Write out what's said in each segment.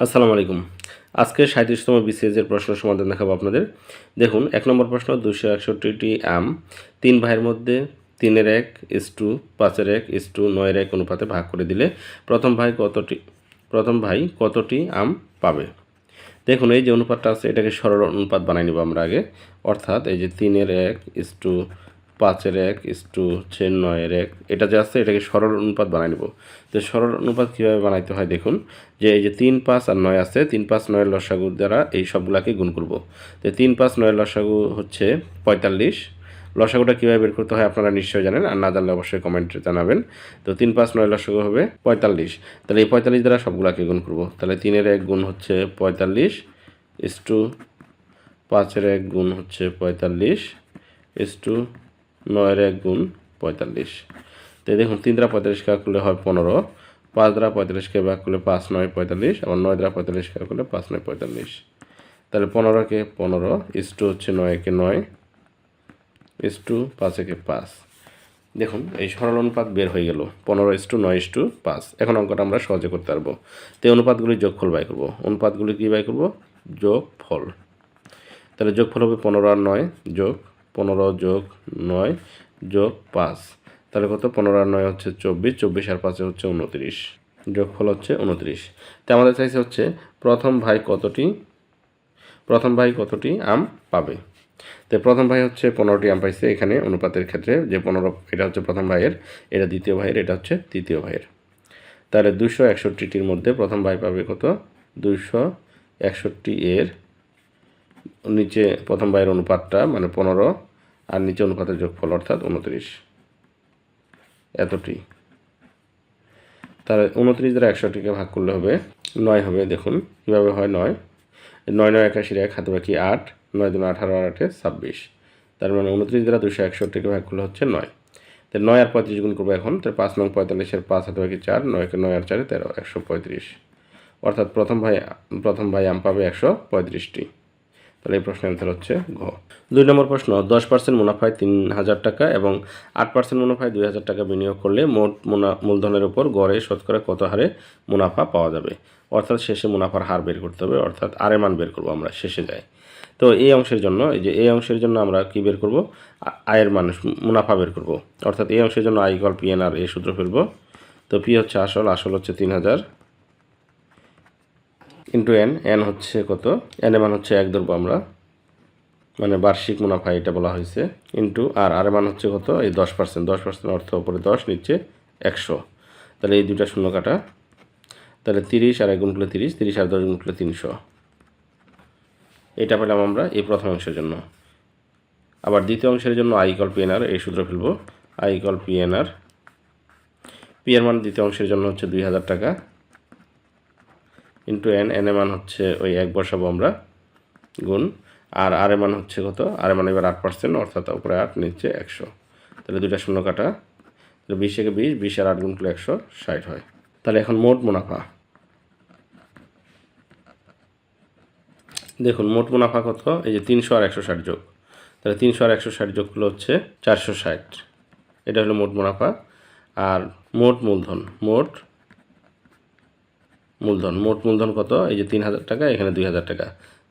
আসসালামু আলাইকুম। আজকে সাঁত্রিশতম বিসিএসের প্রশ্ন সমাধান দেখাবো আপনাদের। দেখুন, এক নম্বর প্রশ্ন দুশো একষট্টিটি আম, তিন ভাইয়ের মধ্যে তিনের এক ইস টু পাঁচের এক ইস টু নয়ের এক অনুপাতে ভাগ করে দিলে প্রথম ভাই কতটি, প্রথম ভাই কতটি আম পাবে? দেখুন, এই যে অনুপাতটা আছে, এটাকে সরল অনুপাত বানাই নিব আমরা আগে। অর্থাৎ এই যে তিনের এক ইস টু পাঁচের এক ইস টু হচ্ছে নয়ের এক। এটা যে আছে এটাকে সরল অনুপাত বানাই নেব। তো সরল অনুপাত কীভাবে বানাইতে হয় দেখুন, যে এই যে তিন, পাঁচ আর নয় আছে, তিন, পাঁচ, নয়ের লসাগু দ্বারা এই সবগুলাকে গুণ করব। তো তিন, পাঁচ, নয়ের লসাগু হচ্ছে পঁয়তাল্লিশ। লসাগুটা কীভাবে বের করতে হয় আপনারা নিশ্চয়ই জানেন, আর না জানলে অবশ্যই কমেন্টে জানাবেন। তো তিন, পাঁচ নয় লসাগু হবে পঁয়তাল্লিশ। তাহলে এই পঁয়তাল্লিশ দ্বারা সবগুলাকে গুণ করব। তাহলে তিনের এক গুণ হচ্ছে পঁয়তাল্লিশ ইস টু পাঁচের এক গুণ হচ্ছে পঁয়তাল্লিশ ইস টু নয়ের এক গুণ পঁয়তাল্লিশ। তো দেখুন, তিন দ্বারা পঁয়তাল্লিশ কাজ করলে হয় পনেরো, পাঁচ দ্বারা পঁয়তাল্লিশকে ভাগ করলে পাঁচ নয় পঁয়তাল্লিশ, আবার নয় দ্বারা পঁয়তাল্লিশ কাজ করলে পাঁচ নয় পঁয়তাল্লিশ। তাহলে পনেরোকে পনেরো, ইস টু হচ্ছে নয় নয়কে নয়, ইস টু পাঁচ একে পাঁচ। দেখুন, এই সরল অনুপাত বের হয়ে গেল। পনেরো ইস টু নয় ইস টু পাঁচ। এখন অঙ্কটা আমরা সহজে করতে পারব। তো অনুপাতগুলি যোগফল বাই করব। অনুপাতগুলি কী বাই করব? যোগ ফল তাহলে যোগফল হবে পনেরো আর নয় যোগ পনেরো যোগ নয় যোগ পাঁচ। তাহলে কত? পনেরো আর নয় হচ্ছে চব্বিশ চব্বিশ আর পাঁচে হচ্ছে উনত্রিশ। যোগফল হচ্ছে উনত্রিশ। তো আমাদের চাইছে হচ্ছে প্রথম ভাই কতটি? প্রথম ভাই কতটি আম পাবে? তো প্রথম ভাই হচ্ছে পনেরোটি আম পাইছে এখানে অনুপাতের ক্ষেত্রে। যে পনেরো, এটা হচ্ছে প্রথম ভাইয়ের, এটা দ্বিতীয় ভাইয়ের, এটা হচ্ছে তৃতীয় ভাইয়ের। তাহলে দুশো একষট্টিটির মধ্যে প্রথম ভাই পাবে কত? দুশো একষট্টি এর নিচে প্রথম ভাইয়ের অনুপাতটা মানে পনেরো, আর নিচে অনুপাতের যোগফল অর্থাৎ উনত্রিশ। এতটি। তাহলে উনত্রিশ দ্বারা একশোটিকে ভাগ করলে হবে নয় হবে, দেখুন কীভাবে হয় নয়। নয় নয় একাশির এক, হাতে বাকি আট, নয় দুন আঠারো আর আটে ছাব্বিশ। তার মানে উনত্রিশ দ্বারা দুশো একষট্টিকে ভাগ করলে হচ্ছে নয়। তো নয় আর পঁয়ত্রিশ গুণ করব এখন, তো পাঁচ নং পঁয়তাল্লিশের পাঁচ, হাতে বাকি চার, নয়কে নয় আর চারে তেরো, একশো পঁয়ত্রিশ। অর্থাৎ প্রথম ভাই প্রথম ভাই আম পাবে একশো পঁয়ত্রিশটি। তাহলে এই প্রশ্নের অ্যান্সার হচ্ছে ঘ। দুই নম্বর প্রশ্ন, দশ পার্সেন্ট মুনাফায় তিন হাজার টাকা এবং আট পার্সেন্ট মুনাফায় দুই হাজার টাকা বিনিয়োগ করলে মোট মূলধনের উপর গড়ে শতকরা কত হারে মুনাফা পাওয়া যাবে? অর্থাৎ শেষে মুনাফার হার বের করতে হবে, অর্থাৎ আরের মান বের করব আমরা, শেষে যাই। তো এই অংশের জন্য, এই যে এই অংশের জন্য আমরা কি বের করব? আয়ের মান, মুনাফা বের করব। অর্থাৎ এই অংশের জন্য I call P N R এই সূত্র ফেলব তো পি হচ্ছে আসল আসল হচ্ছে তিন হাজার ইন্টু এন এন হচ্ছে কত? এন মান হচ্ছে এক ধরবো আমরা। মানে বার্ষিক মুনাফা এটা বলা হয়েছে। ইন্টু আর আর মান হচ্ছে কত? এই দশ পার্সেন্ট। দশ পার্সেন্ট অর্থ উপরে দশ নিচ্ছে একশো। তাহলে এই দুটা শূন্য কাটা। তাহলে তিরিশ আর এক গুণ করলে তিরিশ তিরিশ আর দশ গুণ করলে তিনশো। এটা পেলাম আমরা এই প্রথম অংশের জন্য। আবার দ্বিতীয় অংশের জন্য আই কল পিএনআর এই সূত্র ফেলব। আই কল পিএনআর পি এর মান দ্বিতীয় অংশের জন্য হচ্ছে দুই হাজার টাকা। ইন্টু এন এন এর মান হচ্ছে ওই এক বসাবো আমরা, গুণ, আর আর এর মান হচ্ছে কত? আর এর মান এবার আট পার্সেন্ট অর্থাৎ উপরে আট, নিচে একশো। তাহলে দুইটা শূন্য কাটা, তাহলে বিশ থেকে বিশ বিশ আর আট গুণ করলে একশো ষাট হয়। তাহলে এখন মোট মুনাফা। দেখুন, মোট মুনাফা কত? এই যে তিনশো আর একশো ষাট যোগ। তাহলে তিনশো আর একশো ষাট যোগ করলে হচ্ছে চারশো ষাট। এটা হলো মোট মুনাফা। আর মোট মূলধন, মোট মূলধন। মোট মূলধন কত? এই যে তিন হাজার টাকা, এখানে দুই হাজার টাকা।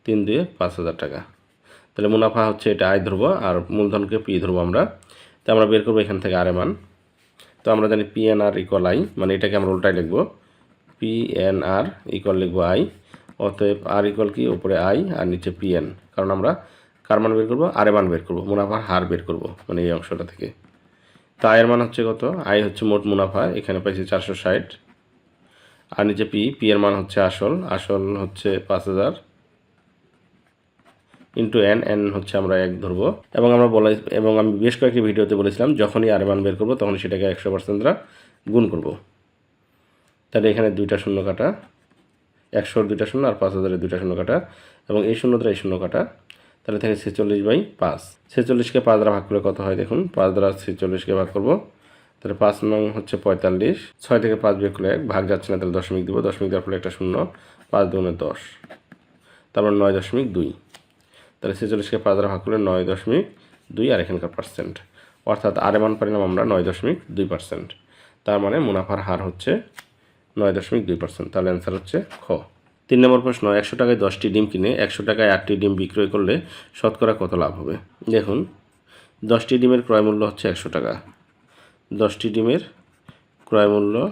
তিন দুয়ে পাঁচ হাজার টাকা। তাহলে মুনাফা হচ্ছে এটা আয় ধরবো আর মূলধনকে পি ধরবো আমরা। তো আমরা বের করব এখান থেকে আরে মান। তো আমরা জানি P N R equal I মানে এটাকে আমরা উল্টাই লিখব। পি এন আর ইকুয়াল লিখব আই অতএব আর ইকুয়াল কি? উপরে আই আর নিচে পি এন। কারণ আমরা কার মান বের করব? আরে মান বের করব, মুনাফার হার বের করব মানে এই অংশটা থেকে। তো আয়ের মান হচ্ছে কত? আয় হচ্ছে মোট মুনাফা, এখানে পাইছি চারশো ষাট। আর নিচে পি পি এর মান হচ্ছে আসল আসল হচ্ছে পাঁচ হাজার। ইন্টু এন এন হচ্ছে আমরা এক ধরবো। এবং আমরা বলে, এবং আমি বেশ কয়েকটি ভিডিওতে বলেছিলাম, যখনই আর মান বের করব তখন সেটাকে একশো পার্সেন্ট গুণ করব। তাহলে এখানে দুইটা শূন্য কাটা একশোর দুইটা শূন্য আর পাঁচ হাজারের দুইটা শূন্য কাটা, এবং এই শূন্য দ্বারা এই শূন্য কাটা। তাহলে থাকে ছেচল্লিশ বাই পাঁচ। ছেচল্লিশকে পাঁচ দ্বারা ভাগ করলে কত হয় দেখুন? পাঁচ দ্বারা ছেচল্লিশকে ভাগ করব। তাহলে পাঁচ নং হচ্ছে পঁয়তাল্লিশ। ছয় থেকে পাঁচ বিয়োগ করলে এক, ভাগ যাচ্ছে না, তাহলে দশমিক দেবো। দশমিক দেওয়ার ফলে একটা শূন্য, পাঁচ দুগুণে দশ। তারপর নয় দশমিক দুই। তাহলে ছেচল্লিশকে পাঁচ দ্বারা ভাগ করলে নয় দশমিক দুই আর এখানকার পার্সেন্ট অর্থাৎ আর মান পারিলাম আমরা নয় দশমিক দুই পার্সেন্ট তার মানে মুনাফার হার হচ্ছে নয় দশমিক দুই পার্সেন্ট তাহলে অ্যান্সার হচ্ছে খ। তিন নম্বর প্রশ্ন, একশো টাকায় দশটি ডিম কিনে একশো টাকায় আটটি ডিম বিক্রয় করলে শতকরা কত লাভ হবে? দেখুন, দশটি ডিমের ক্রয় মূল্য হচ্ছে একশো টাকা। দশটি ডিমের ক্রয় মূল্য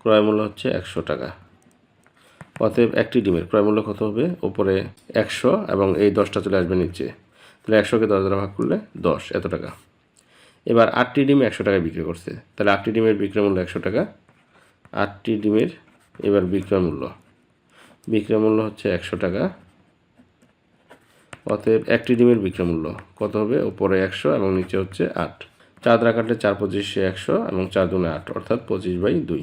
ক্রয় মূল্য হচ্ছে একশো টাকা। অতএব একটি ডিমের ক্রয় মূল্য কত হবে? উপরে একশো এবং এই দশটা চলে আসবে নিচে। তাহলে একশোকে দশ দ্বারা ভাগ করলে দশ, এত টাকা। এবার আটটি ডিম একশো টাকায় বিক্রি করছে। তাহলে আটটি ডিমের বিক্রয় মূল্য একশো টাকা। আটটি ডিমের এবার বিক্রয় মূল্য। বিক্রয় মূল্য হচ্ছে একশো টাকা। অতএব একটি ডিমের বিক্রয় মূল্য কত হবে? উপরে একশো এবং নিচে হচ্ছে আট। চার দ্বারা কাটলে চার পঁচিশে একশো এবং চার দুনে আট, অর্থাৎ পঁচিশ বাই দুই।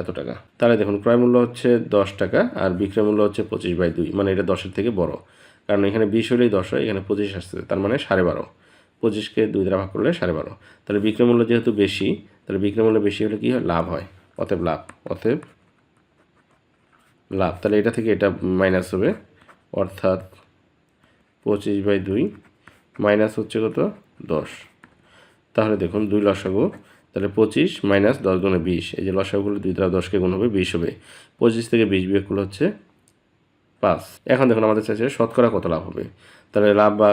এত টাকা। তাহলে দেখুন, ক্রয় মূল্য হচ্ছে দশ টাকা আর বিক্রয় মূল্য হচ্ছে পঁচিশ বাই দুই মানে এটা দশের থেকে বড়। কারণ এখানে বিশ হলেই দশ হয়, এখানে পঁচিশ আসছে তার মানে সাড়ে বারো। পঁচিশকে দুই দ্বারা ভাগ করলে সাড়ে বারো। তাহলে বিক্রয় মূল্য যেহেতু বেশি, তাহলে বিক্রয় মূল্য বেশি হলে কী হয়? লাভ হয়। অতএব লাভ অতএব লাভ। তাহলে এটা থেকে এটা মাইনাস হবে, অর্থাৎ পঁচিশ বাই দুই মাইনাস হচ্ছে কত? দশ। তাহলে দেখুন দুই লসাগু, তাহলে পঁচিশ মাইনাস দশ গুণে বিশ। এই যে লসাগুলো দুই দ্বারা দশকে গুণ হবে, বিশ হবে। পঁচিশ থেকে বিশ বিয়োগ করলে হচ্ছে পাঁচ। এখন দেখুন আমাদের চাইছে শতকরা কত লাভ হবে। তাহলে লাভ বা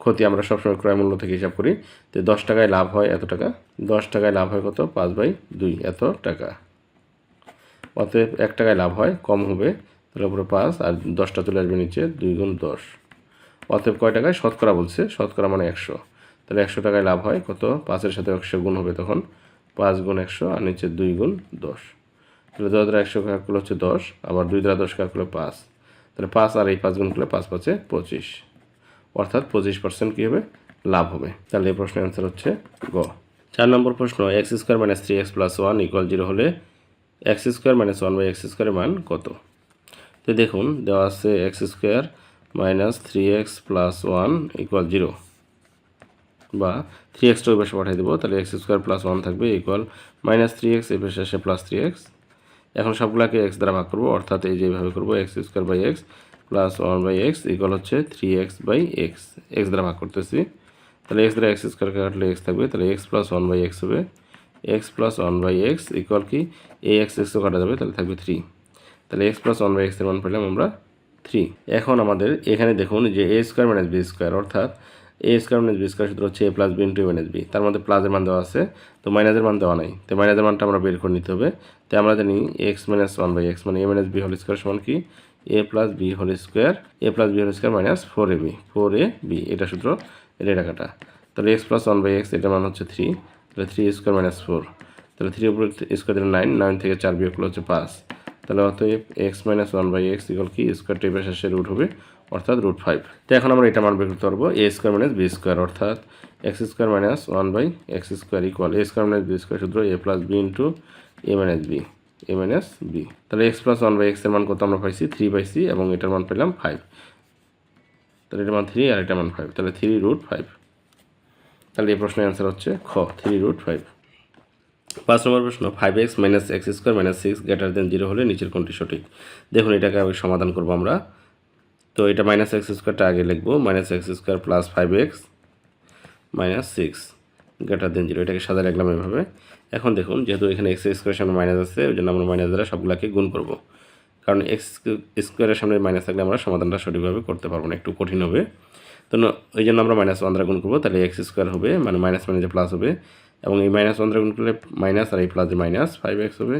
ক্ষতি আমরা সবসময় ক্রয় মূল্য থেকে হিসাব করি। তো দশ টাকায় লাভ হয় এত টাকা। দশ টাকায় লাভ হয় কত? পাঁচ বাই দুই, এত টাকা। অতএব এক টাকায় লাভ হয়, কম হবে। তাহলে উপরে পাঁচ আর দশটা চলে আসবে নিচে দুই গুণ দশ। অতএব কয় টাকায়? শতকরা বলছে, শতকরা মানে একশো। তাহলে একশো টাকায় লাভ হয়, কত? পাঁচের সাথে একশো গুণ হবে তখন পাঁচ গুণ একশো, আর নিচে দুই গুণ দশ। তাহলে দশ দ্বারা একশো কাজ করলে হচ্ছে দশ, আবার দুই দ্বারা দশ কাজ করলে পাঁচ। তাহলে পাঁচ আর এই পাঁচ গুণ করলে পাঁচ পাঁচে পঁচিশ। অর্থাৎ পঁচিশ পার্সেন্ট কী হবে? লাভ হবে। তাহলে এই প্রশ্নের অ্যান্সার হচ্ছে গ। চার নম্বর প্রশ্ন x square minus three x plus one equal zero হলে x square minus one by x স্কোয়ারের মান কত? তো দেখুন, দেওয়া আছে x square minus three x plus one equal zero বা থ্রি এক্সটা ওই পাশে পাঠিয়ে দেবো, তাহলে এক্স স্কোয়ার প্লাস ওয়ান থাকবে ইকুয়াল মাইনাস থ্রি এক্স এই পাশে আসে প্লাস থ্রি এক্স এখন সবগুলোকে এক্স দ্বারা ভাগ করব, অর্থাৎ এই যেভাবে করব x square by x plus one by x equal হচ্ছে three x by x x দ্বারা ভাগ করতেছি। তাহলে এক্স দ্বারা এক্স স্কোয়ার কাটলে এক্স থাকবে, তাহলে x plus one by x হবে। X plus one by x equal কি? এ এক্স এক্সও কাটা যাবে, তাহলে থাকবে থ্রি তাহলে এক্স প্লাস ওয়ান বাই এক্সের মান পেলাম আমরা থ্রি এখন আমাদের এখানে দেখুন যে A square minus B square অর্থাৎ A square minus B square সূত্র হচ্ছে A plus B into minus B তার মধ্যে প্লাসের মান দেওয়া আছে, তো মাইনাসের মান দেওয়া নাই। তো মাইনাসের মানটা আমরা বের করে নিতে হবে। তো আমরা জানি x minus one by x মানে A minus B whole square সমান কি? A plus B whole square A plus B whole square minus four A B four A B এটা সূত্র, এটা টাকাটা তাহলে x plus one by x এটার মান হচ্ছে থ্রি তাহলে থ্রি স্কোয়ার মাইনাস ফোর তাহলে থ্রি উপরে স্কোয়ার দিলে নাইন নাইন থেকে চার বিয়োগ করলে হচ্ছে পাঁচ। তাহলে অতএব x minus one by x equal কি? স্কোয়ার টেপের শেষে রুট হবে অর্থাৎ রুট ফাইভ। তো এখন আমরা এটা মান বের করতে পারব A square minus B square অর্থাৎ x square minus one by x square equal A square minus B square সূত্র A plus B into A minus B A minus B তাহলে এক্স প্লাস ওয়ান বাই এক্সের মান কত আমরা পাইছি? Three পাইছি এবং এটার মান পেলাম ফাইভ তাহলে এটার মান থ্রি আর এটার মান ফাইভ তাহলে থ্রি রুট ফাইভ তাহলে এই প্রশ্নের অ্যান্সার হচ্ছে খ থ্রি রুট ফাইভ পাঁচ নম্বর প্রশ্ন five x minus x square minus six greater than zero হলে নিচের কোনটি সঠিক? দেখুন এটাকে আমি সমাধান করব আমরা। তো এটা মাইনাস এক্স স্কোয়ারটা আগে লিখব। Minus x square plus five x minus six greater than zero এটাকে সাদা লিখলাম এভাবে। এখন দেখুন, যেহেতু এখানে এক্স স্কোয়ারের সামনে মাইনাস আছে, ওই জন্য আমরা মাইনাস দ্বারা সবগুলোকে গুণ করব। কারণ এক্স স্কোয়ারের সামনে মাইনাস থাকলে আমরা সমাধানটা সঠিকভাবে করতে পারব না, একটু কঠিন হবে। তো ওই জন্য আমরা মাইনাস ওয়ান দ্বারা গুণ করব, তাহলে এক্স স্কোয়ার হবে মানে মাইনাস মাইনাসে প্লাস হবে। এবং এই মাইনাস ওয়ান দ্বারা গুণ করলে মাইনাস আর এই প্লাস মাইনাস ফাইভ এক্স হবে,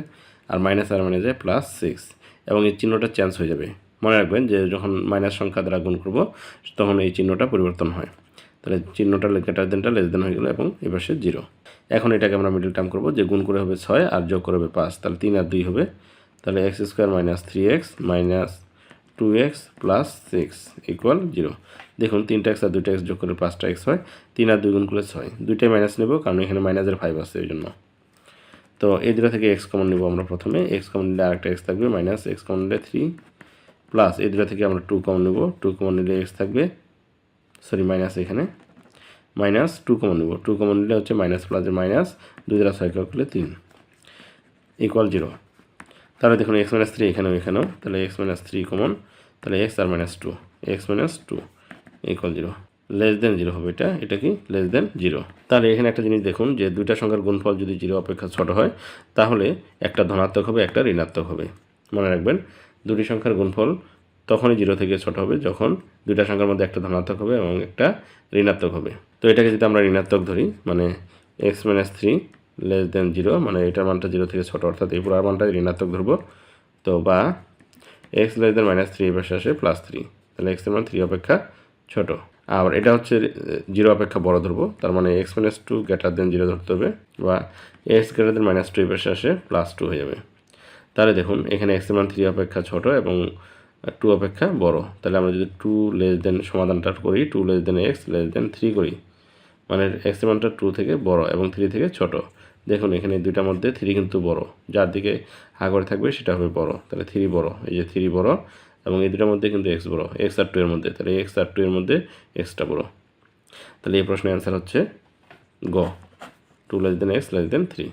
আর মাইনাস আর মাইনাসে প্লাস সিক্স এবং এই চিহ্নটা চেঞ্জ হয়ে যাবে। মনে রাখবেন যে যখন মাইনাস সংখ্যা দ্বারা গুণ করব, তখন এই চিহ্নটা পরিবর্তন হয়। তাহলে চিহ্নটা গ্রেটার দেনটা লেস দেন হয়ে গেলো এবং এবার সে জিরো এখন এটাকে আমরা মিডল টার্ম করব, যে গুণ করে হবে ছয় আর যোগ করে হবে পাঁচ, তাহলে তিন আর দুই হবে। তাহলে x square minus three x minus two x plus six equal zero দেখুন, তিনটা এক্স আর দুইটা এক্স যোগ করে পাঁচটা এক্স হয়, তিন আর দুই গুণ করলে ছয়। দুইটাই মাইনাস নেব, কারণ এখানে মাইনাসের ফাইভ আছে ওই জন্য তো এই দুটা থেকে এক্স কমন নেব আমরা প্রথমে। এক্স কমন নিলে আরেকটা এক্স থাকবে মাইনাস এক্স কমন নিলে থ্রি প্লাস এই দুটা থেকে আমরা টু কমন নেব। টু কমন নিলে এক্স থাকবে সরি মাইনাস এখানে। মাইনাস টু কমন নেব। টু কমন নিলে হচ্ছে মাইনাস প্লাসের মাইনাস দুই দ্বারা ছয় করলে তিন। ইকুয়াল জিরো তাহলে দেখুন এক্স মাইনাস থ্রি এখানেও এখানেও। তাহলে এক্স মাইনাস থ্রি কমন তাহলে এক্স আর minus two x minus two equal zero less than zero হবে এটা। এটা কি? লেস দেন জিরো তাহলে এখানে একটা জিনিস দেখুন যে দুইটা সংখ্যার গুণফল যদি জিরো অপেক্ষা ছোট হয়, তাহলে একটা ধনাত্মক হবে, একটা ঋণাত্মক হবে। মনে রাখবেন? দুটি সংখ্যার গুণফল তখনই জিরো থেকে ছোট হবে, যখন দুইটা সংখ্যার মধ্যে একটা ধনাত্মক হবে এবং একটা ঋণাত্মক হবে। তো এটাকে যদি আমরা ঋণাত্মক ধরি মানে x minus three less than zero মানে এটার মানটা জিরো থেকে ছোটো, অর্থাৎ এই পুরো মানটা ঋণাত্মক ধরবো। তো বা x less than minus three পাশে আসে প্লাস থ্রি তাহলে এক্সের মান থ্রি অপেক্ষা ছোট। আর এটা হচ্ছে জিরো অপেক্ষা বড় ধরবো, তার মানে x minus two greater than zero ধরতে হবে, বা x greater than minus two পাশে আসে প্লাস টু হয়ে যাবে। তাহলে দেখুন, এখানে এক্স মান থ্রি অপেক্ষা ছোট এবং টু অপেক্ষা বড়। তাহলে আমরা যদি টু লেস দেন সমাধানটা করি two less than x less than three করি মানে এক্স মানটা টু থেকে বড় এবং থ্রি থেকে ছোট। দেখুন, এখানে দুইটার মধ্যে থ্রি কিন্তু বড়। যার দিকে করে থাকবে সেটা হবে বড়। তাহলে থ্রি বড়। এই যে থ্রি বড় এবং এই দুটার মধ্যে কিন্তু এক্স বড়। এক্স আর টু এর মধ্যে। তাহলে এক্স আর টু এর মধ্যে এক্সটা বড়। তাহলে এই প্রশ্নের অ্যান্সার হচ্ছে গ। Two less than x less than three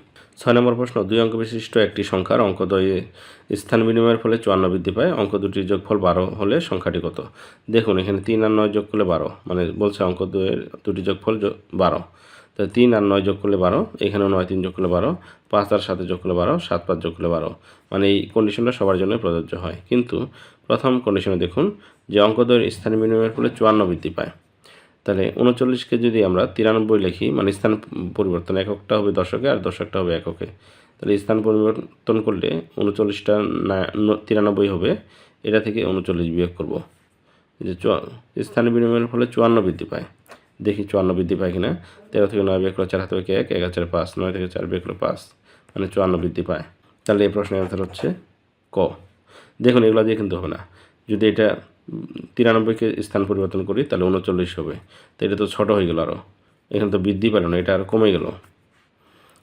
ছয় নম্বর প্রশ্ন, দুই অঙ্ক বিশিষ্ট একটি সংখ্যার অঙ্কদ্বয়ে স্থান বিনিময়ের ফলে চুয়ান্ন বৃদ্ধি পায়। অঙ্ক দুটির যোগফল বারো হলে সংখ্যাটি কত? দেখুন, এখানে তিন আর নয় যোগ করলে বারো মানে বলছে অঙ্ক দুয়ের দুটি যোগফল বারো। তো তিন আর নয় যোগ করলে বারো, এখানেও নয় তিন যোগ করলে বারো, পাঁচ আর সাথে যোগ করলে বারো, সাত পাঁচ যোগ করলে বারো। মানে এই কন্ডিশনটা সবার জন্য প্রযোজ্য হয়। কিন্তু প্রথম কন্ডিশনে দেখুন যে অঙ্ক অঙ্কদ্বয়ের স্থান বিনিময়ের ফলে চুয়ান্ন বৃদ্ধি পায়। তাহলে উনচল্লিশকে যদি আমরা তিরানব্বই লিখি মানে স্থান পরিবর্তন এককটা হবে দশকে আর দশকটা হবে এককে। তাহলে স্থান পরিবর্তন করলে উনচল্লিশটা না তিরানব্বই হবে, এটা থেকে উনচল্লিশ বিয়োগ করব। যে স্থান বিনিময়ের ফলে চুয়ান্ন বৃদ্ধি পায়। দেখি চুয়ান্ন বৃদ্ধি পায় কিনা। তেরো থেকে নয় বিয়োগ করে চার হাতে এক এক হাজার পাঁচ, নয় থেকে চার বিয়োগ করে পাঁচ মানে চুয়ান্ন বৃদ্ধি পায়। তাহলে এই প্রশ্নের অ্যান্সার হচ্ছে ক। দেখুন, এগুলো দিয়ে কিন্তু হবে না। যদি এটা তিরানব্বইকে স্থান পরিবর্তন করি, তাহলে উনচল্লিশ হবে। তো এটা তো ছোটো হয়ে গেল আরও এখানে তো বৃদ্ধি পেল না, এটা আরও কমে গেল।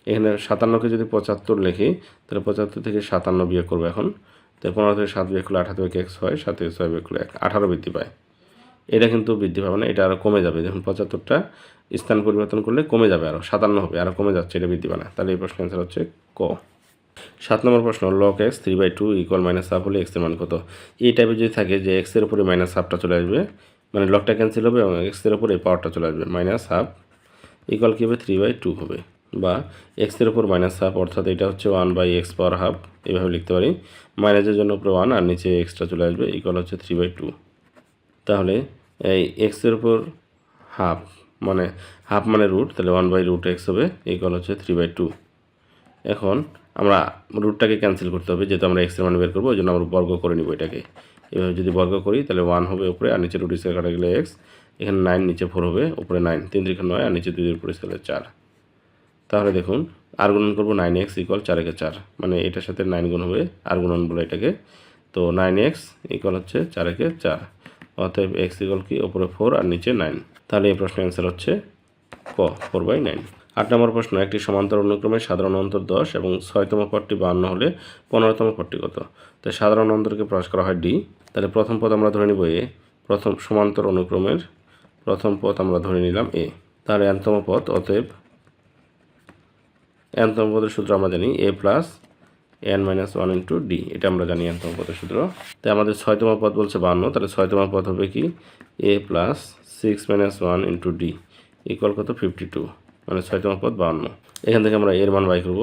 এখানে সাতান্নকে যদি পঁচাত্তর লিখি, তাহলে পঁচাত্তর থেকে সাতান্ন বিয়োগ করব এখন। তো পনেরো থেকে সাত বিয়োগ করলে আঠারো থেকে এক ছয়, সাত থেকে ছয় বিয়োগ করলে এক। আঠারো বৃদ্ধি পায়। এটা কিন্তু বৃদ্ধি পাবে না, এটা আরও কমে যাবে। যখন পঁচাত্তরটা স্থান পরিবর্তন করলে কমে যাবে আরও সাতান্ন হবে আরও কমে যাচ্ছে, এটা বৃদ্ধি পায় না। তাহলে এই প্রশ্নের অ্যান্সার হচ্ছে ক। সাত নম্বর প্রশ্ন log x three by two equal minus half হলে এক্সের মান কত? এই টাইপের যদি থাকে যে এক্সের উপরে মাইনাস হাফটা চলে আসবে মানে লকটা ক্যান্সেল হবে এবং এক্সের উপরে পাওয়ারটা চলে আসবে মাইনাস হাফ ইকুয়াল কী হবে? থ্রি বাই টু হবে। বা এক্সের উপর মাইনাস হাফ অর্থাৎ এটা হচ্ছে one by x power half এভাবে লিখতে পারি। মাইনাসের জন্য উপরে ওয়ান আর নিচে এক্সট্রা চলে আসবে ইকুয়াল হচ্ছে থ্রি বাই টু তাহলে এই এক্সের উপর হাফ মানে হাফ মানে রুট তাহলে ওয়ান বাই রুট এক্স হবে ইকুয়াল হচ্ছে থ্রি বাই টু এখন আমরা রুটটাকে ক্যান্সেল করতে হবে, যেহেতু আমরা এক্সের মান বের করব ওই জন্য আমরা বর্গ করে নিব এটাকে। এভাবে যদি বর্গ করি, তাহলে ওয়ান হবে উপরে, আর নিচে রুট স্কোয়ার কাটা গেলে এক্স এখানে নাইন নিচে ফোর হবে, উপরে নাইন তিন তিরিখে নয়, আর নিচে দুই দুই উপরে স্কেলে চার। তাহলে দেখুন আর গুণন করব নাইন এক্স ইকুয়াল চার চার মানে এটার সাথে নাইন গুণ হবে আর গুণন বলে এটাকে। তো নাইন এক্স ইকুয়াল হচ্ছে চার চার, অতএব এক্স ইকুয়াল কি? ওপরে ফোর আর নিচে নাইন তাহলে এই প্রশ্নের অ্যান্সার হচ্ছে ক ফোর বাই নাইন আট নম্বর প্রশ্ন, একটি সমান্তর অনুক্রমে সাধারণ অন্তর দশ এবং ছয়তম পদটি বান্ন হলে পনেরোতম পদটি কত? তাই সাধারণ অন্তরকে প্রকাশ করা হয় ডি। তাহলে প্রথম পদ আমরা ধরে নিব এ। প্রথম সমান্তর অনুক্রমের প্রথম পদ আমরা ধরে নিলাম এ। তাহলে এনতম পদ, অতএব এনতম পদের সূত্র আমরা জানি a plus n minus one into d. এটা আমরা জানি এনতম পদের সূত্র। তাই আমাদের ছয়তম পদ বলছে বান্ন তাহলে ছয়তম পদ হবে কি? A plus six minus one into d equal কত? Fifty two. মানে ছয়তম পদ বান্ন এখান থেকে আমরা এর মান বাই করব।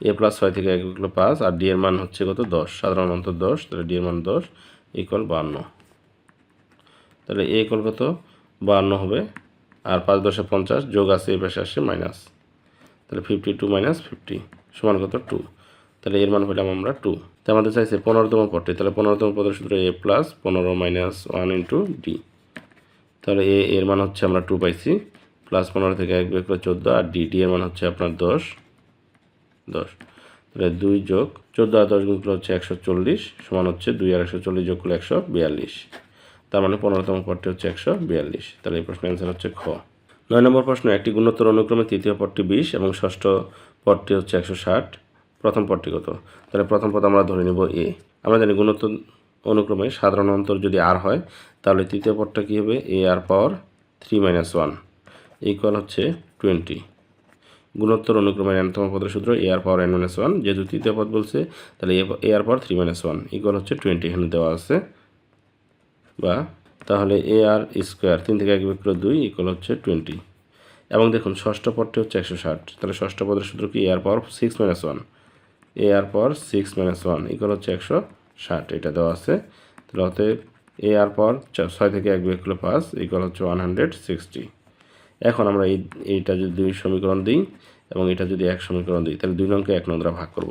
এ প্লাস ছয় থেকে এক বিয়োগ পাঁচ, আর ডি এর মান হচ্ছে কত? দশ। সাধারণ অন্তর দশ, তাহলে ডি এর মান দশ ইকুয়াল বান্ন তাহলে এ ইকুয়াল কত? বান্ন হবে। আর পাঁচ দশে পঞ্চাশ, যোগ আছে এ পাশে আসছে মাইনাস তাহলে ফিফটি টু মাইনাস ফিফটি সমান কত? টু তাহলে এর মান পেলাম আমরা টু তো আমাদের চাইছে পনেরোতম পদটি। তাহলে পনেরোতম পদের সূত্র এ প্লাস পনেরো মাইনাস ওয়ান ইন্টু ডি তাহলে এ এর মান হচ্ছে আমরা টু পাইছি। প্লাস পনেরো থেকে এক বিয়োগ করে চোদ্দ, আর ডি ডি এর মান হচ্ছে আপনার দশ। দশ। তাহলে দুই যোগ, চোদ্দ আর দশ গুণ করলে হচ্ছে একশো চল্লিশ, সমান হচ্ছে দুই আর একশো চল্লিশ যোগ করলে একশো বিয়াল্লিশ। তার মানে পনেরোতম পদটি হচ্ছে একশো বিয়াল্লিশ। তাহলে এই প্রশ্নের অ্যান্সার হচ্ছে খ। নয় নম্বর প্রশ্ন, একটি গুণোত্তর অনুক্রমে তৃতীয় পদটি বিশ এবং ষষ্ঠ পদটি হচ্ছে একশো ষাট। প্রথম পদটি কত? তাহলে প্রথম পদ আমরা ধরে নেব এ আমরা জানি গুণোত্তর অনুক্রমে সাধারণ অন্তর যদি আর হয়, তাহলে তৃতীয় পদটা কী হবে? A r power three minus one equal হচ্ছে টোয়েন্টি গুণোত্তর অনুক্রমের এনতম পদের সূত্র a r power n minus one যেহেতু তৃতীয় পদ বলছে, তাহলে a r power three minus one equal হচ্ছে টোয়েন্টি এখানে দেওয়া আছে। বা তাহলে এ আর স্কোয়ার তিন থেকে এক বিয়োগ করে দুই ইকুয়াল হচ্ছে টোয়েন্টি এবং দেখুন, ষষ্ঠ পদটি হচ্ছে একশো ষাট। তাহলে ষষ্ঠ পদের সূত্র কি? A r power six minus one a r power six minus one equal হচ্ছে একশো ষাট, এটা দেওয়া আছে। তাহলে অতএব এ আর পর ছয় থেকে এক বিয়োগ পাঁচ ইকুয়াল হচ্ছে ওয়ান হান্ড্রেড সিক্সটি এখন আমরা এই, এইটা যদি দুই সমীকরণ দিই এবং এটা যদি এক সমীকরণ দিই, তাহলে দুই নংকে এক নং দ্বারা ভাগ করব।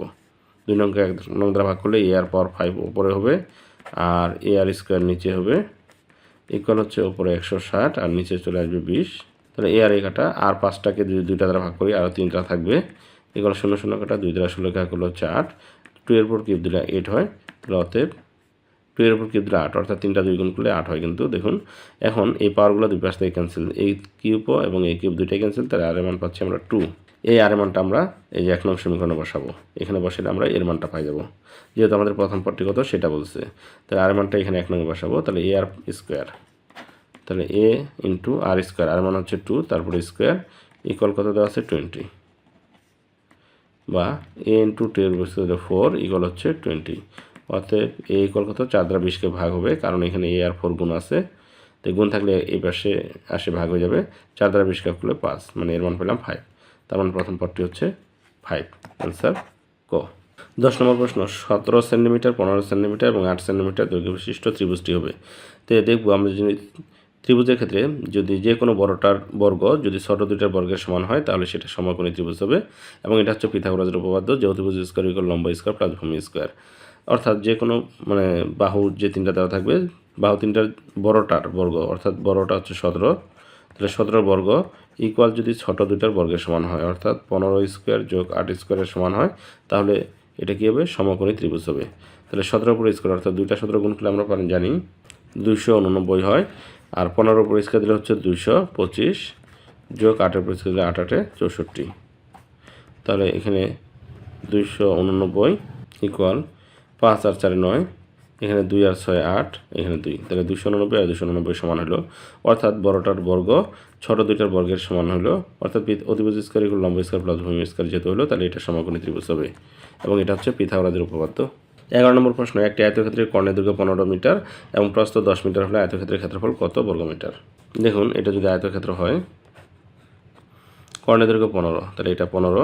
দুই নংকে এক নং দ্বারা ভাগ করলে এ আর পাওয়ার ফাইভ উপরে হবে আর এ আর স্কোয়ার নিচে হবে। ইকুয়াল হচ্ছে ওপরে একশো ষাট আর নিচে চলে আসবে বিশ। তাহলে এ আর এ কাটা আর পাঁচটাকে যদি দুইটা দ্বারা ভাগ করি আরও তিনটা থাকবে। ইকুয়াল শূন্য শূন্য কাটা দুই দ্বারা ষোলো কাটা করলে হচ্ছে আট। টু এর উপর কিউব দিলে এইট হয়? তাহলে অতএব টু এর উপর কিউব দিলে আট, অর্থাৎ তিনটা দুই গুণ করলে আট হয় কিন্তু। দেখুন, এখন এই পাওয়ারগুলো দুই পাশ থেকে ক্যান্সেল এই কিউবও এবং এই কিউব দুইটাই ক্যান্সেল তাহলে আর মান পাচ্ছি আমরা টু এই আর মানটা আমরা এই যে এক নং সমীকরণে বসাবো। এখানে বসালে আমরা এর মানটা পাই যাব। যেহেতু আমাদের প্রথম পদটি কত? সেটা বলছে। তাহলে আর মানটা এখানে এক নঙ্গে বসাবো। তাহলে এ আর স্কোয়ার তাহলে এ ইন্টু আর স্কোয়ার আর মান হচ্ছে টু তারপরে স্কোয়ার ইকুয়াল কত দেওয়া আছে? টোয়েন্টি বা এ ইন্টু টু এর ফোর ইকুয়াল হচ্ছে টোয়েন্টি অতএব এ ইকুয়াল কত চার দ্বারা বিশকে ভাগ হবে, কারণ এখানে এ আর ফোর গুণ আছে। তো গুণ থাকলে এই পাশে আসে ভাগ হয়ে যাবে চার দ্বারা বিশকে ভাগ করলে পাঁচ মানে এর মান পেলাম ফাইভ তার মানে প্রথম পদটি হচ্ছে ফাইভ অ্যান্সার ক। দশ নম্বর প্রশ্ন, সতেরো সেন্টিমিটার পনেরো সেন্টিমিটার এবং আট সেন্টিমিটার দৈর্ঘ্য বিশিষ্ট ত্রিভুজটি হবে। তো দেখব আমরা যদি ত্রিভুজের ক্ষেত্রে যদি যে কোনো বড়টার বর্গ যদি ছোট দুইটার বর্গের সমান হয়, তাহলে সেটা সমকোণী ত্রিভুজ হবে। এবং এটা হচ্ছে পিথাগোরাসের উপপাদ্য যে অতিভুজ স্কোয়ার ইকুয়াল লম্ব স্কোয়ার প্লাস ভূমি স্কোয়ার অর্থাৎ যে কোনো মানে বাহু যে তিনটা দেওয়া থাকবে, বাহু তিনটার বড়টার বর্গ, অর্থাৎ বড়টা হচ্ছে সতেরো। তাহলে সতেরো বর্গ ইকুয়াল যদি ছোট দুইটার বর্গের সমান হয়, অর্থাৎ পনেরো স্কোয়ার যোগ আট স্কোয়ারের সমান হয়, তাহলে এটা কী হবে? সমকোণী ত্রিভুজ হবে। তাহলে সতেরো উপর স্কোয়ার অর্থাৎ দুইটা সতেরো গুণ করলে আমরা জানি দুশো উননব্বই হয়। আর পনেরো উপর স্কোয়ার দিলে হচ্ছে দুশো পঁচিশ, যোগ আটের উপর স্কোয়ার দিলে আট আটে চৌষট্টি। তাহলে এখানে দুইশো উননব্বই ইকুয়াল পাঁচ আর চারে নয়, এখানে দুই আর ছয় আট, এখানে দুই। তাহলে দুশো উননব্বই আর দুশো উননব্বই সমান হলো, অর্থাৎ বড়টার বর্গ, ছোট দুইটার বর্গের সমান হলো, অর্থাৎ অতিভুজ স্কোয়ার এগুলো লম্ব স্কোয়ার প্লাস ভূমি স্কোয়ার যেহেতু হলো, তাহলে এটা সমকোণী ত্রিভুজ হবে। এবং এটা হচ্ছে পিথাগোরাসের উপপাদ্য। এগারো নম্বর প্রশ্ন, একটি আয়তক্ষেত্রের কর্ণের দৈর্ঘ্য পনেরো মিটার এবং প্রস্থ দশ মিটার হলে আয়তক্ষেত্রের ক্ষেত্রফল কত বর্গমিটার? দেখুন, এটা যদি আয়তক্ষেত্র হয়, কর্ণের দৈর্ঘ্য পনেরো, তাহলে এটা পনেরো,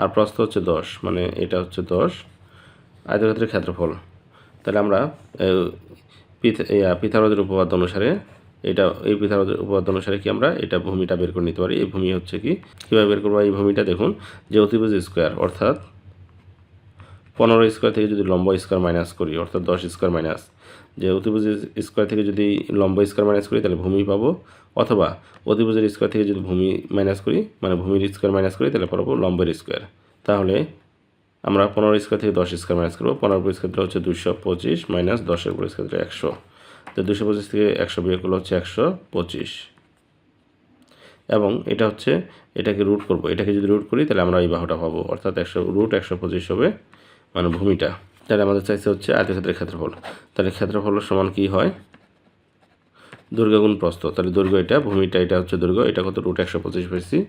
আর প্রস্থ হচ্ছে দশ মানে এটা হচ্ছে দশ আয়তক্ষেত্রের ক্ষেত্রফল। তাহলে আমরা পিথাগোরাসের উপপাদ্য অনুসারে এটা, এই পিথাগোরাসের উপপাদ্য অনুসারে কি আমরা এটা ভূমিটা বের করে নিতে পারি। এই ভূমি হচ্ছে কি? কীভাবে বের করব? এই ভূমিটা দেখুন, যে অতিভুজ স্কোয়ার, অর্থাৎ পনেরো স্কোয়ার থেকে যদি লম্ব স্কোয়ার মাইনাস করি, অর্থাৎ দশ স্কোয়ার মাইনাস, যে অতিভুজ স্কোয়ার থেকে যদি লম্ব স্কোয়ার মাইনাস করি, তাহলে ভূমি পাবো, অথবা অতিভুজের স্কোয়ার থেকে যদি ভূমি মাইনাস করি মানে ভূমির স্কোয়ার মাইনাস করি, তাহলে পাবো লম্বের স্কোয়ার। তাহলে আমরা পনেরো স্কোয়ার থেকে দশ স্কোয়ার মাইনাস করব। পনেরো স্কোয়ার হচ্ছে দুশো পঁচিশ মাইনাস দশের উপর স্কোয়ার একশো। তো দুশো পঁচিশ থেকে একশো বিয়োগ করলে হচ্ছে একশো পঁচিশ। এবং এটা হচ্ছে, এটাকে রুট করব। এটাকে যদি রুট করি, তাহলে আমরা এই বাহুটা পাবো। অর্থাৎ একশো রুট একশো পঁচিশ হবে মানে ভূমিটা। তাহলে আমাদের চাইছে হচ্ছে আয়তক্ষেত্রের ক্ষেত্রফল। তাহলে ক্ষেত্রফল সমান কি হয়? দুর্গাগুণ গুণ প্রস্থ। তাহলে দুর্গ এটা, ভূমিটা এটা হচ্ছে দৈর্ঘ্য এটা কত? রুট একশো পঁচিশ পেয়েছি।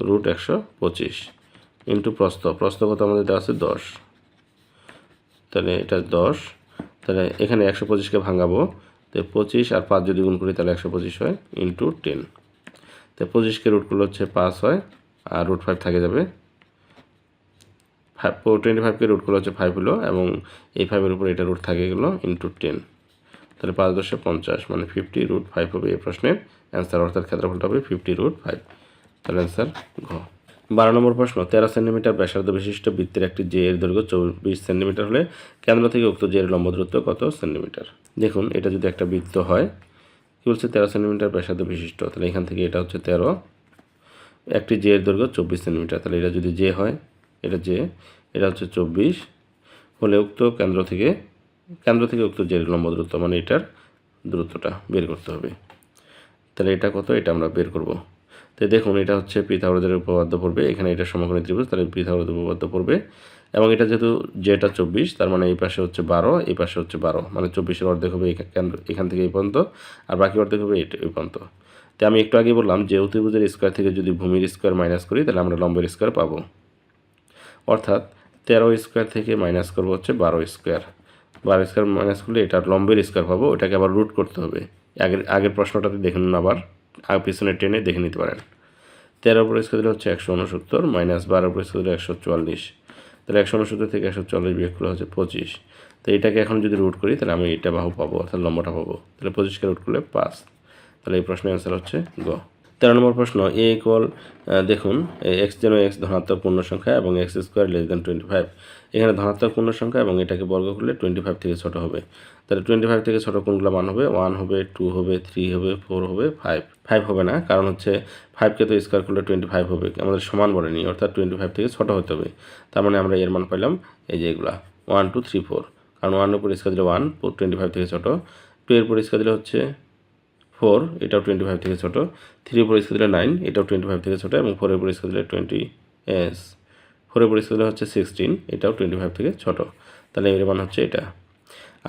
রুট একশো পঁচিশ। ইন্টু প্রস্থ প্রস্থ কত আমাদের দেওয়া আছে দশ। তাহলে এটা দশ, তাহলে এখানে একশো পঁচিশকে ভাঙাবো তো পঁচিশ আর পাঁচ যদি গুণ করি তাহলে একশো পঁচিশ হয় ইন্টু টেন তো পঁচিশকে রুট করলে হচ্ছে পাঁচ হয়, আর রুট ফাইভ থাকে যাবে। ফাইভ টোয়েন্টি ফাইভকে রুট করলে হচ্ছে ফাইভ হলো, এবং এই ফাইভের উপর এটা রুট থাকে গেলো ইন্টু টেন তাহলে পাঁচ দশে পঞ্চাশ মানে ফিফটি রুট ফাইভ হবে এই প্রশ্নের। অ্যান্সার অর্থাৎ ক্ষেত্রফলটা হবে ফিফটি রুট ফাইভ তাহলে অ্যান্সার ঘ। বারো নম্বর প্রশ্ন, তেরো সেন্টিমিটার ব্যাসার্ধ বিশিষ্ট বৃত্তের একটি জে এর দৈর্ঘ্য চব্বিশ সেন্টিমিটার হলে কেন্দ্র থেকে উক্ত জে এর লম্ব দূরত্ব কত সেন্টিমিটার? দেখুন, এটা যদি একটা বৃত্ত হয়, কী বলছে? তেরো সেন্টিমিটার ব্যাসার্ধ বিশিষ্ট, তাহলে এখান থেকে এটা হচ্ছে তেরো। একটি জে এর দৈর্ঘ্য চব্বিশ সেন্টিমিটার, তাহলে এটা যদি জে হয়, এটা জে এটা হচ্ছে চব্বিশ, হলে উক্ত কেন্দ্র থেকে কেন্দ্র থেকে উক্ত জের লম্ব দূরত্ব মানে এটার দূরত্বটা বের করতে হবে। তাহলে এটা কত? এটা আমরা বের করব। তো দেখুন, এটা হচ্ছে পৃথাবরদের উপপাদ্য পড়বে। এখানে এটা সমকোণী ত্রিভুজ, তাহলে পিথাগোরাসের উপপাদ্য পড়বে। এবং এটা যেহেতু যেটা চব্বিশ, তার মানে এই পাশে হচ্ছে বারো, এই পাশে হচ্ছে বারো। মানে চব্বিশের অর্ধেক হবে এখান থেকে এই পর্যন্ত, আর বাকি অর্ধেক হবে এই পর্যন্ত। তো আমি একটু আগে বললাম যে অতিভুজের স্কোয়ার থেকে যদি ভূমির স্কোয়ার মাইনাস করি, তাহলে আমরা লম্বের স্কোয়ার পাবো। অর্থাৎ তেরো স্কোয়ার থেকে মাইনাস করব হচ্ছে বারো স্কোয়ার বারো স্কোয়ার মাইনাস করলে এটা লম্বের স্কোয়ার পাবো ওটাকে আবার রুট করতে হবে। আগের আগের প্রশ্নটাতে দেখুন আবার। পিছনে টেনে দেখে নিতে পারেন। তেরো উপর স্কোয়ার দিলে হচ্ছে একশো উনসত্তর মাইনাস বারো উপর দিলে একশো চুয়াল্লিশ। তাহলে একশো উনসত্তর থেকে একশো চল্লিশ বিয়োগ করলে হচ্ছে পঁচিশ। তো এটাকে এখন যদি রুট করি, তাহলে আমি এটা বাহু পাবো, অর্থাৎ লম্বাটা পাবো। তাহলে পঁচিশকে রুট করলে পাঁচ। তাহলে এই প্রশ্নের অ্যান্সার হচ্ছে গ। তেরো নম্বর প্রশ্ন এ ইকুয়াল দেখুন এক্স যেন এক্স ধনাত্মক পূর্ণ সংখ্যা এবং x square less than twenty five এখানে ধনাত্মক পূর্ণ সংখ্যা এবং এটাকে বর্গ করলে টোয়েন্টি ফাইভ থেকে ছোটো হবে। তাহলে টোয়েন্টি ফাইভ থেকে ছোটো কোনগুলো মান হবে? ওয়ান হবে টু হবে থ্রি হবে ফোর হবে ফাইভ ফাইভ হবে না, কারণ হচ্ছে ফাইভকে তো স্কোয়ার করলে টোয়েন্টি ফাইভ হবে। আমাদের সমান বলেনি অর্থাৎ টোয়েন্টি ফাইভ থেকে ছোটো হতে হবে। তার মানে আমরা এর মান পাইলাম এই যে এগুলা ওয়ান টু থ্রি ফোর কারণ ওয়ানের উপর স্কোয়ার দিলে ওয়ান টোয়েন্টি ফাইভ থেকে ছোটো। টু এর উপর স্কোয়ার দিলে হচ্ছে ফোর এটাও টোয়েন্টি ফাইভ থেকে ছোটো। থ্রি উপর স্কোয়ার দিলে নাইন এটাও টোয়েন্টি ফাইভ থেকে ছোটো এবং ফোরের উপর স্কোয়ার দিলে টোয়েন্টি এস ফোরের উপর স্কোয়ার হচ্ছে সিক্সটিন এটাও টোয়েন্টি ফাইভ থেকে ছোটো। তাহলে এর মান হচ্ছে এটা।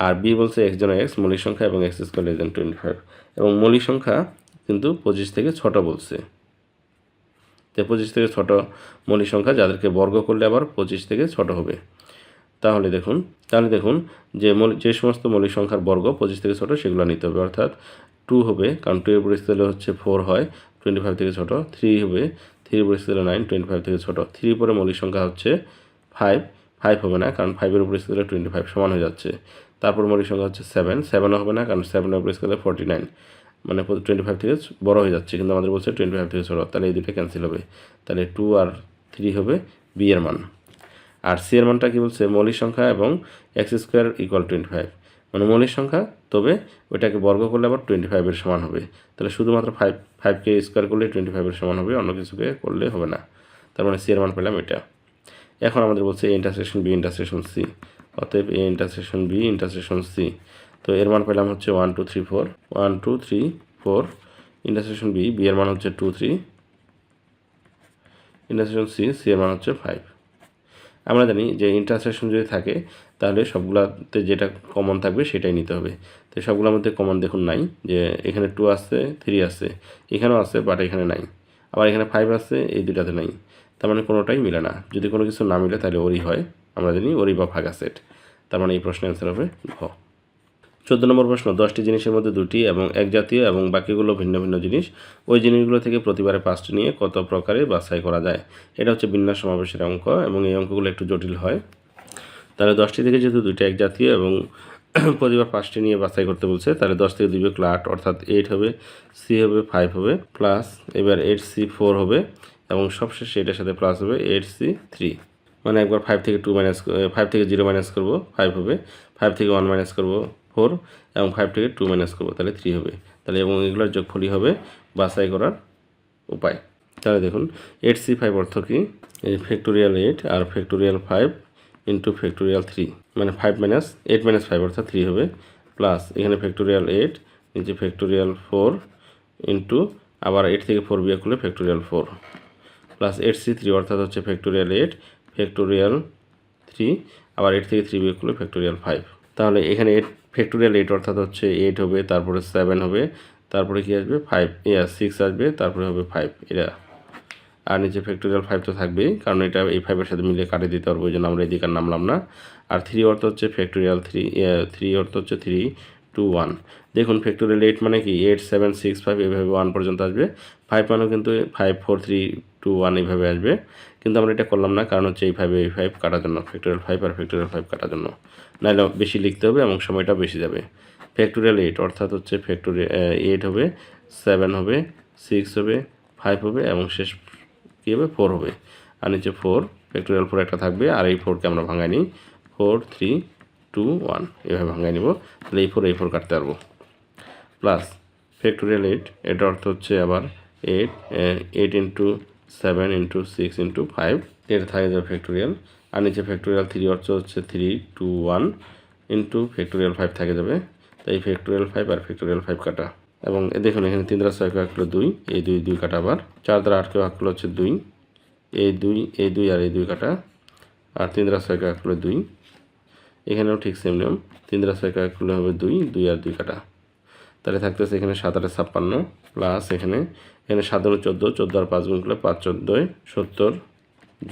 আর বি বলছে এক্স জন এক্স মৌলিক সংখ্যা এবং x square less than twenty five এবং মৌলিক সংখ্যা কিন্তু পঁচিশ থেকে ছোটো বলছে। তো পঁচিশ থেকে ছোটো মৌলিক সংখ্যা যাদেরকে বর্গ করলে আবার পঁচিশ থেকে ছোটো হবে। তাহলে দেখুন তাহলে দেখুন যে যে সমস্ত মৌলিক সংখ্যার বর্গ পঁচিশ থেকে ছোটো সেগুলো নিতে হবে। অর্থাৎ টু হবে, কারণ টু এর পরিস্থিতি হচ্ছে ফোর হয় টোয়েন্টি ফাইভ থেকে ছোটো থ্রি হবে থ্রির পরিস্থিতি নাইন টোয়েন্টি ফাইভ থেকে ছোটো। থ্রি পরে মৌলিক সংখ্যা হচ্ছে ফাইভ ফাইভ হবে না, কারণ ফাইভের উপর স্কেলে টোয়েন্টি ফাইভ সমান হয়ে যাচ্ছে। তারপর মৌলিক সংখ্যা হচ্ছে সেভেন সেভেনও হবে না, কারণ সেভেনের উপর স্কেলে ফোর্টি নাইন মানে টোয়েন্টি ফাইভ থেকে বড় হয়ে যাচ্ছে, কিন্তু আমাদের বলছে টোয়েন্টি ফাইভ থেকে ছোটো, তাহলে এই দুটো ক্যান্সেল হবে। তাহলে টু আর থ্রি হবে বি এর মান। আর সি এর মানটা কী বলছে? মৌলিক সংখ্যা এবং x square equal twenty five মানে মৌলিক সংখ্যা, তবে ওইটাকে বর্গ করলে আবার টোয়েন্টি ফাইভের সমান হবে। তাহলে শুধুমাত্র ফাইভ ফাইভকে স্কোয়ার করলে টোয়েন্টি ফাইভের সমান হবে, অন্য কিছুকে করলে হবে না। তার মানে সি এর মান পেলাম এটা। এখন আমাদের বলছে A intersection B intersection C অতএব A intersection B intersection C তো এর মান পেলাম হচ্ছে one two three four one two three four intersection B B এর মান হচ্ছে two three intersection C C এর মান হচ্ছে ফাইভ আমরা জানি যে ইন্টারসেকশন যদি থাকে তাহলে সবগুলাতে যেটা কমন থাকবে সেটাই নিতে হবে। তো সবগুলোর মধ্যে কমন দেখুন নাই, যে এখানে টু আছে থ্রি আছে, এখানেও আছে বাট এখানে নাই। আবার এখানে ফাইভ আছে, এই দুটাতে নাই। তার মানে কোনোটাই মিলে না। যদি কোনো কিছু না মিলে, তাহলে ওরই হয়। আমরা জানি ওরই বা ভাগা সেট তার মানে এই প্রশ্নের অ্যান্সার হবে ঘ। চোদ্দ নম্বর প্রশ্ন, দশটি জিনিসের মধ্যে দুটি এবং এক জাতীয় এবং বাকিগুলো ভিন্ন ভিন্ন জিনিস, ওই জিনিসগুলো থেকে প্রতিবারে পাঁচটি নিয়ে কত প্রকারে বাছাই করা যায়? এটা হচ্ছে বিন্যাস সমাবেশের অঙ্ক এবং এই অঙ্কগুলো একটু জটিল হয়। তাহলে দশটি থেকে যেহেতু দুইটা এক জাতীয় এবং প্রতিবার পাঁচটি নিয়ে বাছাই করতে বলছে, তাহলে দশ থেকে দুই বিয়োগ আট অর্থাৎ এইট হবে সি হবে ফাইভ হবে প্লাস এবার এইট সি ফোর হবে এবং সবশেষে এটার সাথে প্লাস হবে এইট সি থ্রি মানে একবার ফাইভ থেকে টু মাইনাস ফাইভ থেকে জিরো মাইনাস করব ফাইভ হবে ফাইভ থেকে ওয়ান মাইনাস করব ফোর এবং ফাইভ থেকে টু মাইনাস করব, তাহলে থ্রি হবে। তাহলে এবং এগুলোর যোগফলই হবে বাছাই করার উপায়। তাহলে দেখুন এইট সি ফাইভ অর্থ কি? এই ফ্যাক্টোরিয়াল এইট আর factorial five into factorial three মানে five minus eight minus five অর্থাৎ থ্রি হবে প্লাস এখানে ফ্যাক্টোরিয়াল এইট নিচে ফ্যাক্টোরিয়াল ফোর ইন্টু আবার এইট থেকে ফোর বিয়োগ করলে factorial four plus eight C three অর্থাৎ হচ্ছে ফ্যাক্টোরিয়াল এইট ফ্যাক্টোরিয়াল থ্রি আবার এইট থেকে থ্রি বিয়োগ করলে ফ্যাক্টোরিয়াল ফাইভ তাহলে এখানে এইট ফ্যাক্টোরিয়াল এইট অর্থাৎ হচ্ছে এইট হবে, তারপরে সেভেন হবে, তারপরে কি আসবে? ফাইভ ইয়া সিক্স আসবে, তারপরে হবে ফাইভ এটা আর নিচে ফ্যাক্টোরিয়াল ফাইভ তো থাকবেই, কারণ এটা এই ফাইভের সাথে মিলে কাটে দিতে পারব ওই জন্য আমরা এদিকে নামলাম না। আর থ্রি অর্থ হচ্ছে ফ্যাক্টোরিয়াল থ্রি থ্রি অর্থ হচ্ছে থ্রি টু ওয়ান দেখুন ফ্যাক্টোরিয়াল এইট মানে কি? এইট সেভেন সিক্স ফাইভ এভাবে ওয়ান পর্যন্ত আসবে। ফাইভ মানেও কিন্তু five four three two one এইভাবে আসবে। কিন্তু আমরা এটা করলাম না, কারণ হচ্ছে এই এই ফাইভ কাটার জন্য ফ্যাক্টোরিয়াল ফাইভ আর ফ্যাক্টোরিয়াল ফাইভ কাটার জন্য। নাহলে বেশি লিখতে হবে এবং সময়টা বেশি যাবে। ফ্যাক্টোরিয়াল এইট অর্থাৎ হচ্ছে ফ্যাক্টোরিয়াল এইট হবে সেভেন হবে সিক্স হবে ফাইভ হবে এবং শেষ কী হবে? ফোর হবে। আর নিচে ফোর ফ্যাক্টোরিয়াল ফোর একটা থাকবে, আর এই ফোরকে আমরা ভাঙাই নিই। ফোর থ্রি টু ওয়ান এভাবে ভাঙাই নিব। তাহলে এই ফোর এই ফোর কাটতে পারব। প্লাস ফ্যাক্টোরিয়াল এইট এটা অর্থ হচ্ছে আবার eight eight into seven into six into five এটা থাকে যাবে ফ্যাক্টোরিয়াল আর নিচে ফ্যাক্টোরিয়াল থ্রি অর্থ হচ্ছে three two one into factorial five থাকে যাবে। তাই ফ্যাক্টোরিয়াল ফাইভ আর ফ্যাক্টোরিয়াল ফাইভ কাটা। এবং দেখুন, এখানে তিন দ্বারা ছয় ভাগ হলো দুই, এই দুই দুই কাটা আবার। চার দ্বারা আটকে ভাগ হলো হচ্ছে দুই, এই দুই এই দুই আর এই দুই কাটা। আর তিন দ্বারা ছয় ভাগ হলো দুই, এখানেও ঠিক সেম নিয়ম। তিন দ্বারা ছয় ভাগ হলে হবে দুই দুই আর দুই কাটা। তাহলে থাকতেছে এখানে সাত আটে ছাপ্পান্ন প্লাস এখানে এখানে আটে চোদ্দ চোদ্দ আর পাঁচ গুণ করলে পাঁচ চোদ্দোয় সত্তর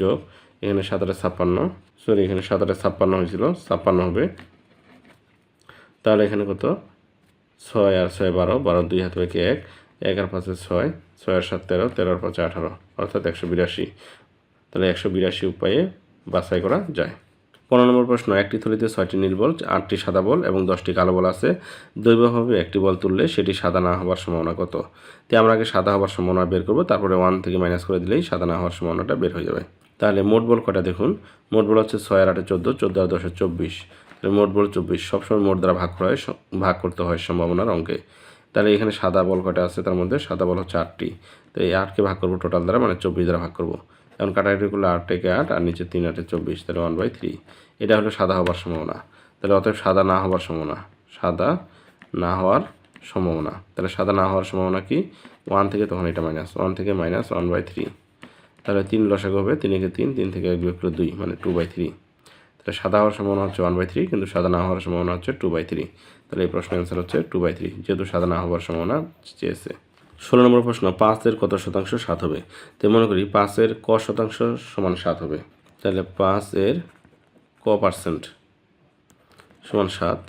যোগ, এখানে সাত আটে ছাপ্পান্ন সরি এখানে সাত আটে ছাপ্পান্ন হয়েছিল, ছাপ্পান্ন হবে। তাহলে এখানে কত? ছয় আর ছয় বারো বারো দুই হাত বাকি এক এক আর পাঁচে ছয় ছয় আর সাত তেরো তেরো আর পাঁচে আঠারো, অর্থাৎ একশো বিরাশি। তাহলে একশো বিরাশি উপায়ে বাছাই করা যায়। পনেরো নম্বর প্রশ্ন, একটি থলিতে ছয়টি নীল বল, আটটি সাদা বল এবং দশটি কালো বল আছে। দৈবভাবে একটি বল তুললে সেটি সাদা না হওয়ার সম্ভাবনা কত? তো আমরা আগে সাদা হওয়ার সম্ভাবনা বের করব, তারপরে ওয়ান থেকে মাইনাস করে দিলেই সাদা না হওয়ার সম্ভাবনাটা বের হয়ে যাবে। তাহলে মোট বল কটা দেখুন? মোট বল হচ্ছে ছয় আর আটে চোদ্দ চোদ্দ আর দশে চব্বিশ। মোট বল চব্বিশ। সবসময় মোট দ্বারা ভাগ করা হয় ভাগ করতে হয় সম্ভাবনার অঙ্কে। তাহলে এখানে সাদা বল কটা আছে? তার মধ্যে সাদা বল হচ্ছে আটটি। তো এই আটকে ভাগ করব টোটাল দ্বারা মানে চব্বিশ দ্বারা ভাগ করব। এখন কাটাকাটি করলে আট থেকে আট, আর নিচে তিন, আটে চব্বিশ, তাহলে ওয়ান বাই থ্রি এটা হলো সাদা হওয়ার সম্ভাবনা। তাহলে অতএব সাদা না হওয়ার সম্ভাবনা। সাদা না হওয়ার সম্ভাবনা। তাহলে সাদা না হওয়ার সম্ভাবনা কি? ওয়ান থেকে তখন এটা মাইনাস ওয়ান থেকে মাইনাস ওয়ান বাই থ্রি তাহলে তিন লসাগ হবে তিনকে তিন তিন থেকে এক বিয়োগ দুই মানে টু বাই থ্রি তাহলে সাদা হওয়ার সম্ভাবনা হচ্ছে ওয়ান বাই থ্রি কিন্তু সাদা না হওয়ার সম্ভাবনা হচ্ছে টু বাই থ্রি তাহলে এই প্রশ্নের অ্যান্সার হচ্ছে টু বাই থ্রি যেহেতু সাদা না হওয়ার সম্ভাবনা চেয়েছে। ষোলো নম্বর প্রশ্ন, পাঁচের কত শতাংশ সাত হবে? তো মনে করি পাঁচের ক শতাংশ সমান সাত হবে। তাহলে পাঁচের ক পার্সেন্ট সমান সাত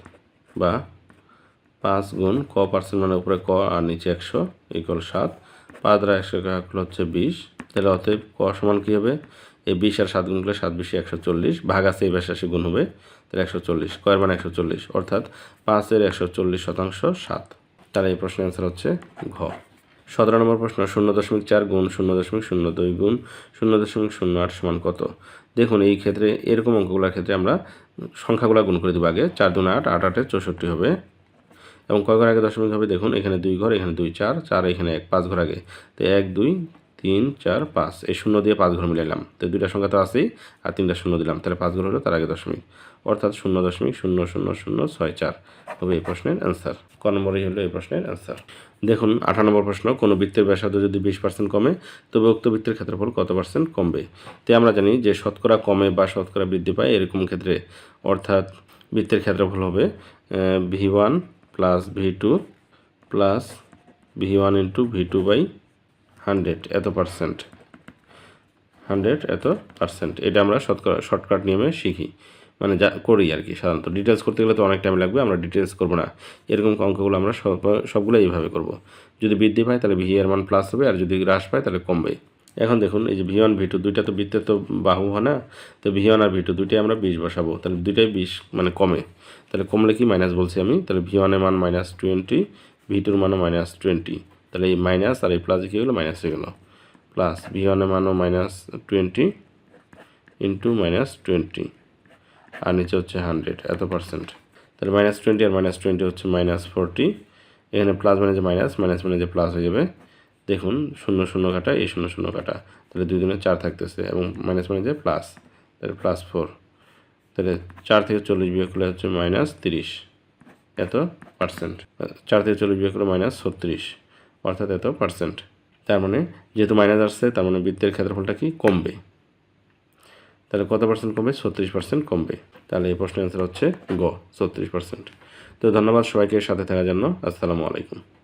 বা পাঁচ গুণ ক পার্সেন্ট মানে উপরে ক আর নিচে একশো ইকুয়াল সাত। পাঁচ দ্বারা একশো হচ্ছে বিশ। তাহলে অতএব ক সমান কী হবে? এই বিশ আর সাত গুণ করলে সাত বিশে, একশো চল্লিশ। ভাগ আছে এই বেশি গুণ হবে, তাহলে একশো চল্লিশ। কয়ের মানে একশো চল্লিশ, অর্থাৎ পাঁচের একশো চল্লিশ শতাংশ সাত। তাহলে এই প্রশ্নের অ্যান্সার হচ্ছে ঘ। সতেরো নম্বর প্রশ্ন, শূন্য দশমিক চার গুণ শূন্য দশমিক শূন্য দুই গুণ শূন্য দশমিক শূন্য আট সমান কত? দেখুন, এই ক্ষেত্রে, এরকম অঙ্কগুলোর ক্ষেত্রে আমরা সংখ্যাগুলো গুণ করে দেবো আগে। চার দুন আট আট আটে চৌষট্টি হবে। এবং কয় ঘর আগে দশমিক হবে? দেখুন, এখানে দুই ঘর, এখানে দুই চার চার এখানে এক, পাঁচ ঘর আগে। তো এক, দুই তিন, চার, পাঁচ। এই শূন্য দিয়ে পাঁচ ঘর মিলাইলাম। তো দুইটা সংখ্যা তো আছেই। আর তিনটা শূন্য দিলাম। তাহলে পাঁচ ঘর হলো তার আগে দশমিক। অর্থাৎ শূন্য দশমিক শূন্য শূন্য শূন্য ছয় চার। হবে এই প্রশ্নের অ্যান্সার ক নম্বরই হলো এই প্রশ্নের অ্যান্সার দেখুন, আঠারো নম্বর প্রশ্ন, কোনো বৃত্তের ব্যাসার্ধ যদি বিশ পার্সেন্ট কমে, তবে উক্ত বৃত্তের ক্ষেত্রফল কত পার্সেন্ট কমবে? তো আমরা জানি যে শতকরা কমে বা শতকরা বৃদ্ধি পায় এরকম ক্ষেত্রে। অর্থাৎ বৃত্তের ক্ষেত্রফল হবে v one plus v two plus v one into v two by hundred, এত পার্সেন্ট। হান্ড্রেড, এত পার্সেন্ট। এটা আমরা শতকরা শর্টকাট নিয়মে শিখি। মানে যা করি আর কি সাধারণত। ডিটেলস করতে গেলে তো অনেক টাইম লাগবে, আমরা ডিটেলস করব না। এরকম অঙ্কগুলো আমরা সব সবগুলো এইভাবে করব। যদি বৃদ্ধি পায় তাহলে ভি এর মান প্লাস হবে, আর যদি হ্রাস পায় তাহলে কমবে। এখন দেখুন, এই যে ভি ওয়ান ভি টু দুইটা তো বৃত্তের তো বাহু হয় না, তো ভি ওয়ান আর ভি টু দুইটাই আমরা বিশ বসাবো। তাহলে দুইটাই বিশ মানে কমে। তাহলে কমলে কি মাইনাস বলছি আমি? তাহলে ভি ওয়ানের মান মাইনাস টোয়েন্টি ভি টুর মানও মাইনাস টোয়েন্টি তাহলে এই মাইনাস আর এই প্লাস কী হলো? মাইনাস হয়ে গেলো। প্লাস ভি ওয়ানের মানও minus twenty into minus twenty আর নিচে হচ্ছে হান্ড্রেড এত পার্সেন্ট তাহলে মাইনাস টোয়েন্টি আর মাইনাস টোয়েন্টি হচ্ছে মাইনাস ফোরটি এখানে প্লাস মানে যে মাইনাস মাইনাস মানে যে প্লাস হয়ে যাবে। দেখুন, শূন্য শূন্য কাটা, এই শূন্য শূন্য কাটা। তাহলে দুই দিনে চার থাকতেছে এবং মাইনাস মানে যে প্লাস তাহলে প্লাস ফোর তাহলে চার থেকে চল্লিশ বিয়োগ করলে হচ্ছে মাইনাস তিরিশ। এত পার্সেন্ট চার থেকে চল্লিশ বিয়োগ করলে মাইনাস ছত্রিশ। অর্থাৎ এত পার্সেন্ট তার মানে যেহেতু মাইনাস আসছে, তার মানে বৃত্তের ক্ষেত্রফলটা কি কমবে। তাহলে কত পার্সেন্ট কমবে? ছত্রিশ পার্সেন্ট কমবে। তাহলে এই প্রশ্নের অ্যান্সার হচ্ছে গ, ছত্রিশ পার্সেন্ট তো ধন্যবাদ সবাইকে সাথে থাকার জন্য। আসসালামু আলাইকুম।